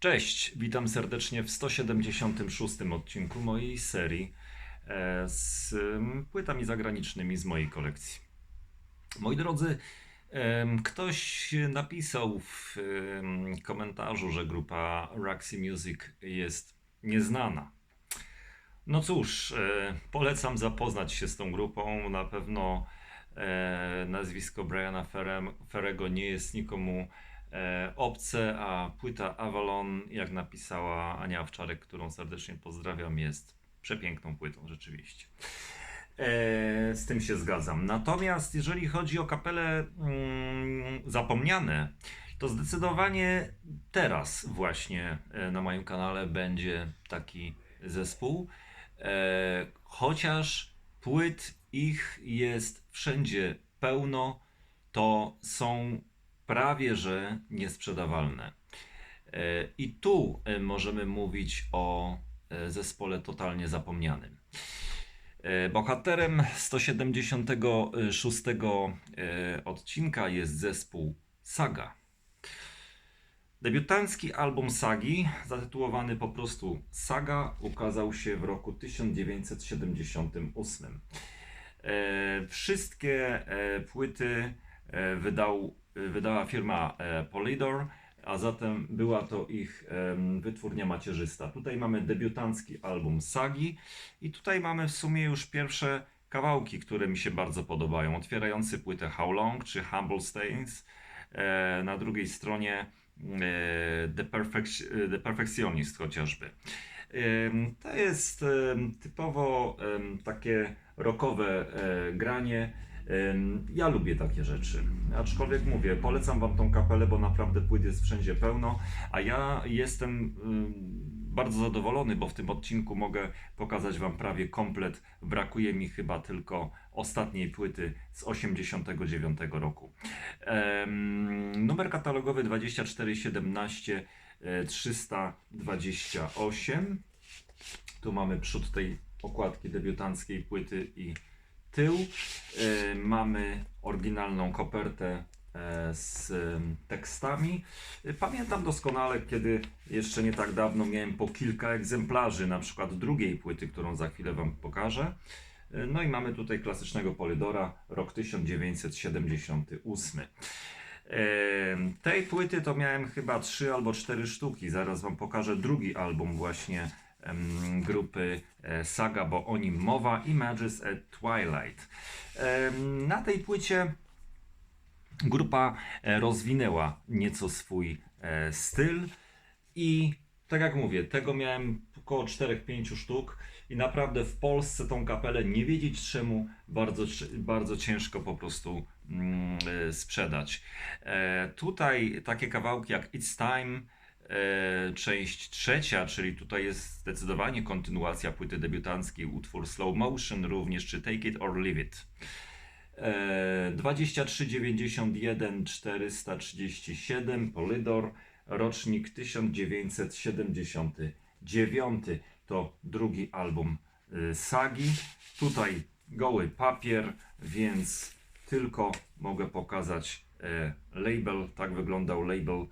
Cześć, witam serdecznie w 176 odcinku mojej serii e, z płytami zagranicznymi z mojej kolekcji. Moi drodzy, em, ktoś napisał w em, komentarzu, że grupa Roxy Music jest nieznana. No cóż, e, polecam zapoznać się z tą grupą. Na pewno e, nazwisko Briana Ferrego nie jest nikomu e, obce, a płyta Avalon, jak napisała Ania Owczarek, którą serdecznie pozdrawiam, jest przepiękną płytą rzeczywiście. E, z tym się zgadzam. Natomiast jeżeli chodzi o kapele mm, zapomniane, to zdecydowanie teraz właśnie e, na moim kanale będzie taki zespół. E, chociaż płyt ich jest wszędzie pełno, to są prawie że niesprzedawalne. E, I tu e, możemy mówić o e, zespole totalnie zapomnianym. Bohaterem 176 e, odcinka jest zespół Saga. Debiutancki album Sagi, zatytułowany po prostu Saga, ukazał się w roku 1978. E, wszystkie płyty wydał, wydała firma e, Polydor, a zatem była to ich wytwórnia macierzysta. Tutaj mamy debiutancki album Sagi i tutaj mamy w sumie już pierwsze kawałki, które mi się bardzo podobają. Otwierający płytę How Long czy Humble Stains. E, na drugiej stronie e, The, Perfec- The Perfectionist chociażby. To jest typowo takie rockowe granie. Ja lubię takie rzeczy. Aczkolwiek mówię, polecam Wam tą kapelę, bo naprawdę płyt jest wszędzie pełno. A ja jestem em, bardzo zadowolony, bo w tym odcinku mogę pokazać Wam prawie komplet. Brakuje mi chyba tylko ostatniej płyty z 89 roku. Numer katalogowy 2417 e, 328. Tu mamy przód tej okładki debiutanckiej płyty i tył. E, mamy oryginalną kopertę e, z tekstami. E, Pamiętam doskonale, kiedy jeszcze nie tak dawno miałem po kilka egzemplarzy, na przykład drugiej płyty, którą za chwilę Wam pokażę. No i mamy tutaj klasycznego Polydora, rok 1978. Em, Tej płyty to miałem chyba trzy albo cztery sztuki. Zaraz Wam pokażę drugi album właśnie grupy e, Saga, bo o nim mowa, Images at Twilight. Na tej płycie grupa e, rozwinęła nieco swój e, styl i tak jak mówię, tego miałem około 4-5 sztuk i naprawdę w Polsce tą kapelę nie wiedzieć czemu bardzo, bardzo ciężko po prostu mm, sprzedać. Tutaj takie kawałki jak It's Time, część trzecia, czyli tutaj jest zdecydowanie kontynuacja płyty debiutanckiej, utwór Slow Motion również, czy Take It or Leave It. E, 2391 437 Polydor, rocznik 1979. To drugi album y, Sagi. Tutaj goły papier, więc tylko mogę pokazać e, label. Tak wyglądał label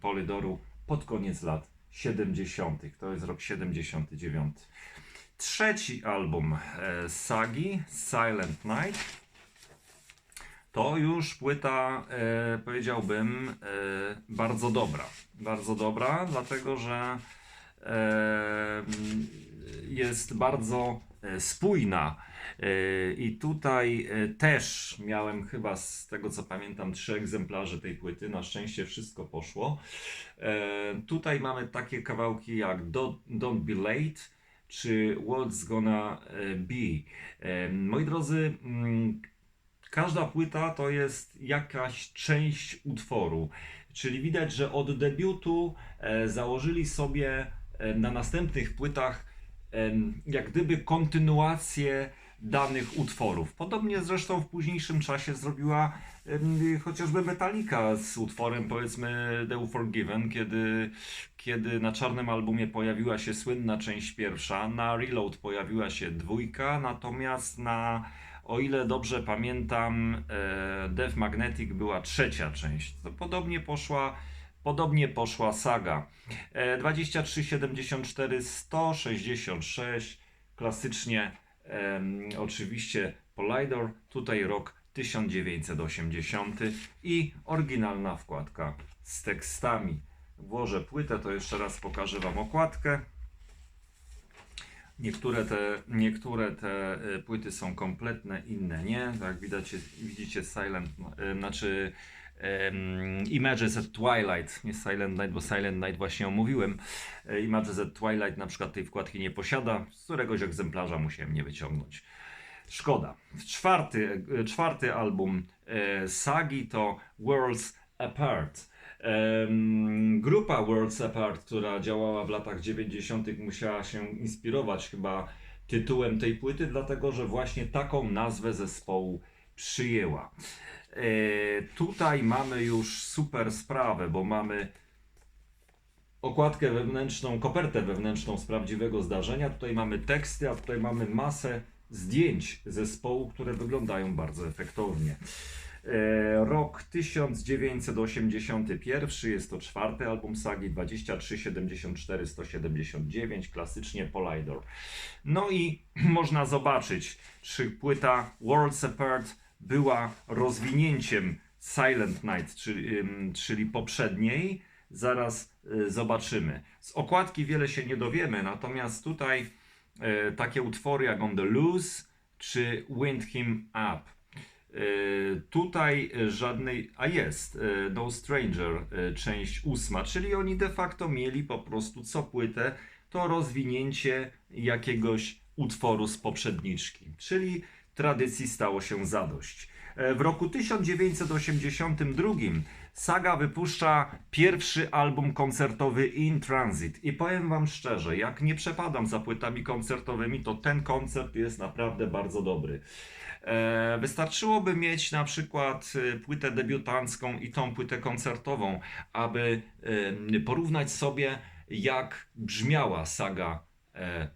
Polydoru pod koniec lat 70. To jest rok 79. Trzeci album e, Sagi, Silent Night. To już płyta, e, powiedziałbym, e, bardzo dobra. Bardzo dobra, dlatego że jest bardzo spójna. I tutaj e, też miałem chyba z tego co pamiętam trzy egzemplarze tej płyty. Na szczęście wszystko poszło. E, Tutaj mamy takie kawałki jak Don't, Be Late czy What's Gonna e, Be. Moi drodzy, mm, każda płyta to jest jakaś część utworu. Czyli widać, że od debiutu założyli sobie na następnych płytach jak gdyby kontynuację danych utworów. Podobnie zresztą w późniejszym czasie zrobiła chociażby Metallica z utworem powiedzmy The Unforgiven, kiedy, kiedy na czarnym albumie pojawiła się słynna część pierwsza, na Reload pojawiła się dwójka, natomiast na o ile dobrze pamiętam, e, Death Magnetic była trzecia część. To podobnie poszła Podobnie poszła Saga. E, 2374 166 klasycznie oczywiście Polydor, tutaj rok 1980 i oryginalna wkładka z tekstami. Włożę płytę, to jeszcze raz pokażę Wam okładkę. Niektóre te, niektóre te e, płyty są kompletne, inne nie. Tak jak widać, widzicie Silent, e, znaczy em, Images at Twilight, nie Silent Night, bo Silent Night właśnie omówiłem. E, Images at Twilight na przykład tej wkładki nie posiada, z któregoś egzemplarza musiałem nie wyciągnąć. Szkoda. Czwarty, e, czwarty album e, Sagi to Worlds Apart. Grupa Worlds Apart, która działała w latach 90., musiała się inspirować chyba tytułem tej płyty, dlatego że właśnie taką nazwę zespołu przyjęła. E, tutaj mamy już super sprawę, bo mamy okładkę wewnętrzną, kopertę wewnętrzną z prawdziwego zdarzenia. Tutaj mamy teksty, a tutaj mamy masę zdjęć zespołu, które wyglądają bardzo efektownie. E, Rok 1981, jest to czwarty album sagi 23, 74, 179, klasycznie Polydor. No i można zobaczyć, czy płyta Worlds Apart była rozwinięciem Silent Night, czyli, czyli poprzedniej. Zaraz y, zobaczymy. Z okładki wiele się nie dowiemy, natomiast tutaj e, takie utwory jak On the Loose czy Wind Him Up. E, Tutaj żadnej, a jest, No Stranger, część ósma, czyli oni de facto mieli po prostu co płytę to rozwinięcie jakiegoś utworu z poprzedniczki, czyli tradycji stało się zadość. E, W roku 1982 Saga wypuszcza pierwszy album koncertowy In Transit i powiem Wam szczerze, jak nie przepadam za płytami koncertowymi, to ten koncert jest naprawdę bardzo dobry. E, Wystarczyłoby mieć na przykład e, płytę debiutancką i tą płytę koncertową, aby porównać sobie, jak brzmiała saga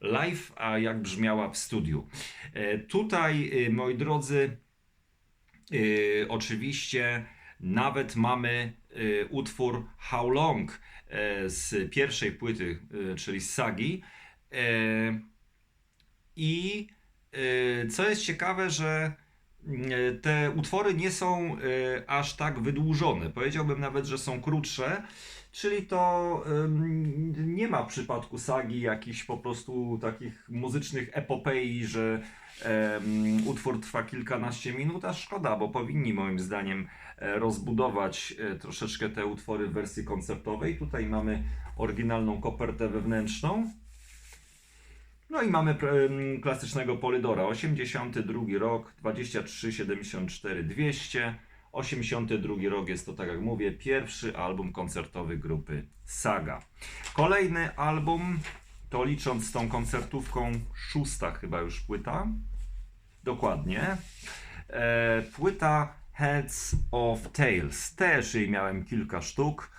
live, a jak brzmiała w studiu. E, Tutaj, e, moi drodzy, e, oczywiście nawet mamy e, utwór How Long e, z pierwszej płyty, e, czyli z sagi. E, I e, co jest ciekawe, że e, te utwory nie są e, aż tak wydłużone. Powiedziałbym nawet, że są krótsze. Czyli to nie ma w przypadku sagi jakichś po prostu takich muzycznych epopei, że utwór trwa kilkanaście minut, a szkoda, bo powinni moim zdaniem e, rozbudować e, troszeczkę te utwory w wersji koncertowej. Tutaj mamy oryginalną kopertę wewnętrzną. No i mamy em, klasycznego Polydora, 82 rok, 23, 74, 200. 82 rok jest to, tak jak mówię, pierwszy album koncertowy grupy Saga. Kolejny album, to licząc z tą koncertówką, szósta chyba już płyta. Dokładnie. E, płyta Heads of Tales. Też jej miałem kilka sztuk.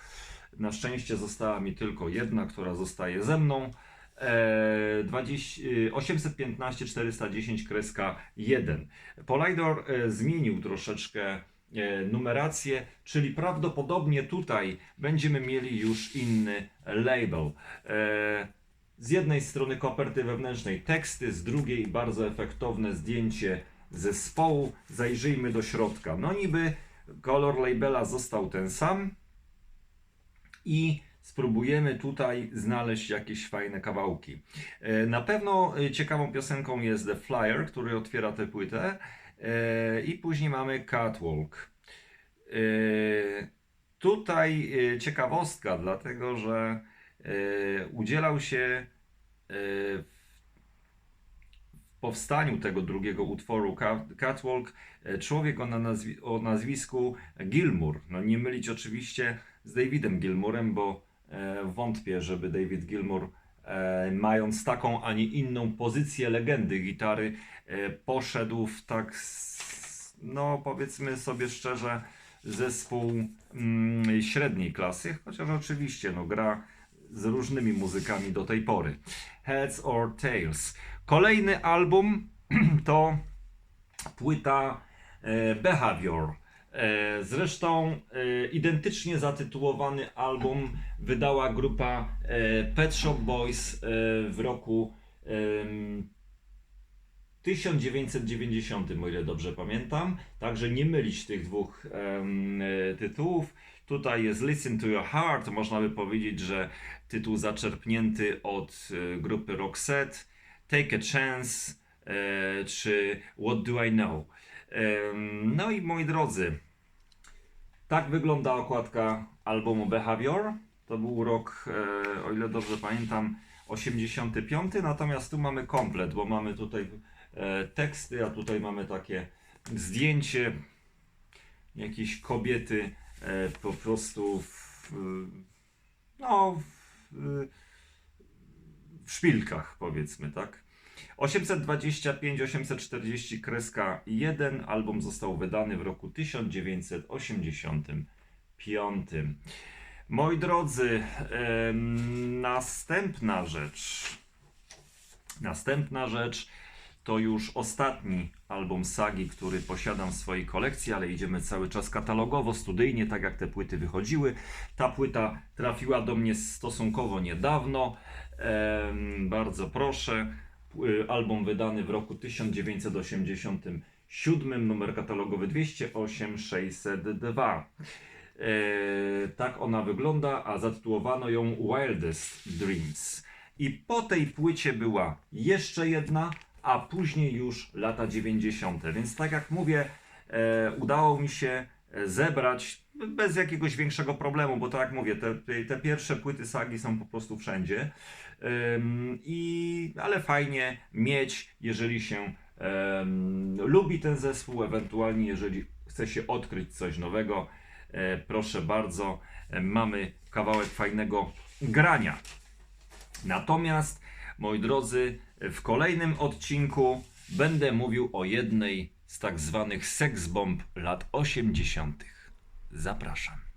Na szczęście została mi tylko jedna, która zostaje ze mną. E, 20, e, 815 410 kreska 1. Polydor e, zmienił troszeczkę e, numerację, czyli prawdopodobnie tutaj będziemy mieli już inny label. E, z jednej strony koperty wewnętrznej teksty, z drugiej bardzo efektowne zdjęcie zespołu. Zajrzyjmy do środka. No niby kolor labela został ten sam i spróbujemy tutaj znaleźć jakieś fajne kawałki. E, Na pewno e, ciekawą piosenką jest The Flyer, który otwiera tę płytę E, i później mamy Catwalk. Tutaj ciekawostka, dlatego że udzielał się w powstaniu tego drugiego utworu Ca- Catwalk człowiek o, na nazwi- o nazwisku Gilmour. No nie mylić oczywiście z Davidem Gilmourem, bo wątpię, żeby David Gilmour e, mając taką, a nie inną pozycję legendy gitary e, poszedł w tak no powiedzmy sobie szczerze zespół mm, średniej klasy, chociaż oczywiście no, gra z różnymi muzykami do tej pory. Heads or Tails. Kolejny album to płyta e, Behavior. E, Zresztą e, identycznie zatytułowany album wydała grupa e, Pet Shop Boys w roku em, 1990, o ile dobrze pamiętam. Także nie mylić tych dwóch tytułów. Tutaj jest Listen to Your Heart. Można by powiedzieć, że tytuł zaczerpnięty od grupy Roxette. Take a Chance czy What Do I Know. No i moi drodzy, tak wygląda okładka albumu Behavior. To był rok, e, o ile dobrze pamiętam, 85. Natomiast tu mamy komplet, bo mamy tutaj e, teksty, a tutaj mamy takie zdjęcie jakiejś kobiety e, po prostu w, no, w, w szpilkach, powiedzmy, tak. 825-840 kreska 1 album został wydany w roku 1985. Moi drodzy, em, następna rzecz. Następna rzecz to już ostatni album sagi, który posiadam w swojej kolekcji, ale idziemy cały czas katalogowo, studyjnie, tak jak te płyty wychodziły. Ta płyta trafiła do mnie stosunkowo niedawno. Bardzo proszę. Y, Album wydany w roku 1987, numer katalogowy 208 602. E, tak ona wygląda, a zatytułowano ją Wildest Dreams. I po tej płycie była jeszcze jedna, a później już lata 90. Więc tak jak mówię, e, udało mi się e, zebrać bez jakiegoś większego problemu, bo tak jak mówię, te, te, pierwsze płyty sagi są po prostu wszędzie. I, ale fajnie mieć, jeżeli się lubi ten zespół, ewentualnie jeżeli chce się odkryć coś nowego, e, proszę bardzo, e, mamy kawałek fajnego grania. Natomiast, moi drodzy, w kolejnym odcinku będę mówił o jednej z tak zwanych seksbomb lat 80. Zapraszam.